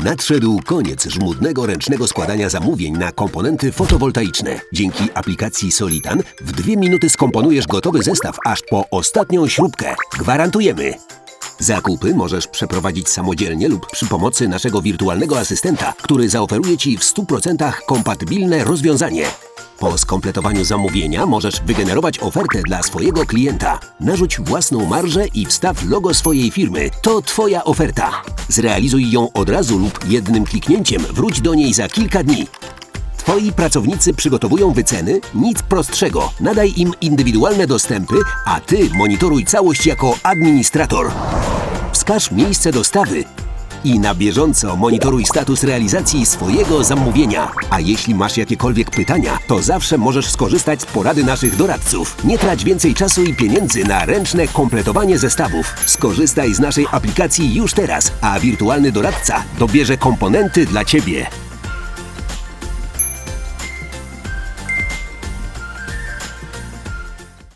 Nadszedł koniec żmudnego ręcznego składania zamówień na komponenty fotowoltaiczne. Dzięki aplikacji Solitan w dwie minuty skomponujesz gotowy zestaw aż po ostatnią śrubkę. Gwarantujemy! Zakupy możesz przeprowadzić samodzielnie lub przy pomocy naszego wirtualnego asystenta, który zaoferuje Ci w 100% kompatybilne rozwiązanie. Po skompletowaniu zamówienia możesz wygenerować ofertę dla swojego klienta. Narzuć własną marżę i wstaw logo swojej firmy. To Twoja oferta. Zrealizuj ją od razu lub jednym kliknięciem wróć do niej za kilka dni. Twoi pracownicy przygotowują wyceny? Nic prostszego. Nadaj im indywidualne dostępy, a Ty monitoruj całość jako administrator. Wskaż miejsce dostawy i na bieżąco monitoruj status realizacji swojego zamówienia. A jeśli masz jakiekolwiek pytania, to zawsze możesz skorzystać z porady naszych doradców. Nie trać więcej czasu i pieniędzy na ręczne kompletowanie zestawów. Skorzystaj z naszej aplikacji już teraz, a wirtualny doradca dobierze komponenty dla Ciebie.